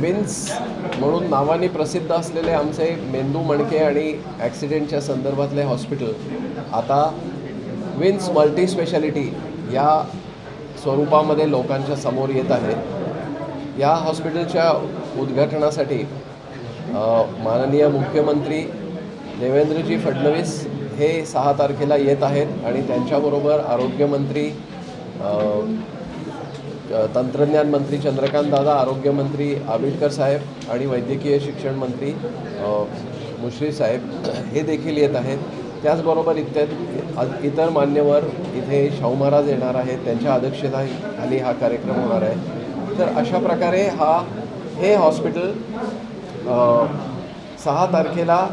Wins म्हणून नावाने प्रसिद्ध असलेले आमचे मेंदू मणके आणि ॲक्सिडेंटच्या संदर्भातले हॉस्पिटल आता विन्स मल्टी स्पेशालिटी या स्वरूपामध्ये लोकांच्या समोर येत आहे. या हॉस्पिटलच्या उद्घाटनासाठी माननीय मुख्यमंत्री देवेंद्रजी फडणवीस हे सहा तारखेला येत आहेत आणि त्यांच्याबरोबर आरोग्यमंत्री तंत्रज्ञान मंत्री चंद्रकांत दादा आरोग्यमंत्री आबिडकर साहेब आणि वैद्यकीय शिक्षण मंत्री मुश्री साहेब हे देखील येत आहेत. त्याचबरोबर इत्यादी इतर मान्यवर इथे शाहू महाराज येणार आहेत. त्यांच्या अध्यक्षतेखाली हा कार्यक्रम होणार आहे. तर अशा प्रकारे हा हे हॉस्पिटल सहा तारखेला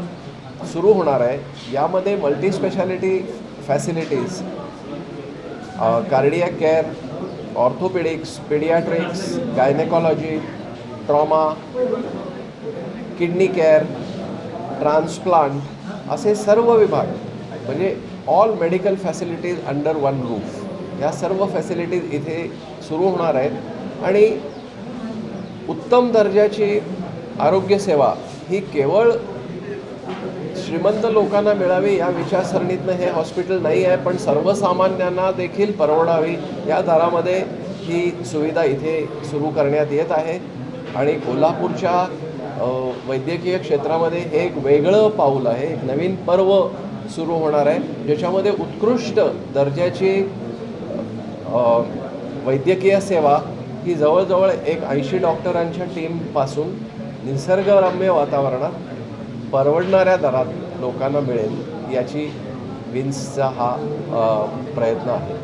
सुरू होणार आहे. यामध्ये multi specialty facilities cardiac care orthopaedics paediatrics gynaecology trauma kidney care transplant असे सर्व विभाग म्हणजे all medical facilities under one roof या सर्व फॅसिलिटीज इथे सुरू होणार आहेत. आणि उत्तम दर्जाची आरोग्यसेवा ही केवळ श्रीमंत लोकांना मिळावी या विचारसरणीतनं हे हॉस्पिटल नाही आहे पण सर्वसामान्यांना देखील परवडावी या दरामध्ये ही सुविधा इथे सुरू करण्यात येत आहे. आणि कोल्हापूरच्या वैद्यकीय क्षेत्रामध्ये हे एक वेगळं पाऊल आहे एक नवीन पर्व सुरू होणार आहे ज्याच्यामध्ये उत्कृष्ट दर्जाची वैद्यकीय सेवा ही जवळजवळ एक ऐंशी डॉक्टरांच्या टीमपासून निसर्गरम्य वातावरणात परवडणाऱ्या दरात लोकांना मिळेल याची विन्सचा हा प्रयत्न आहे.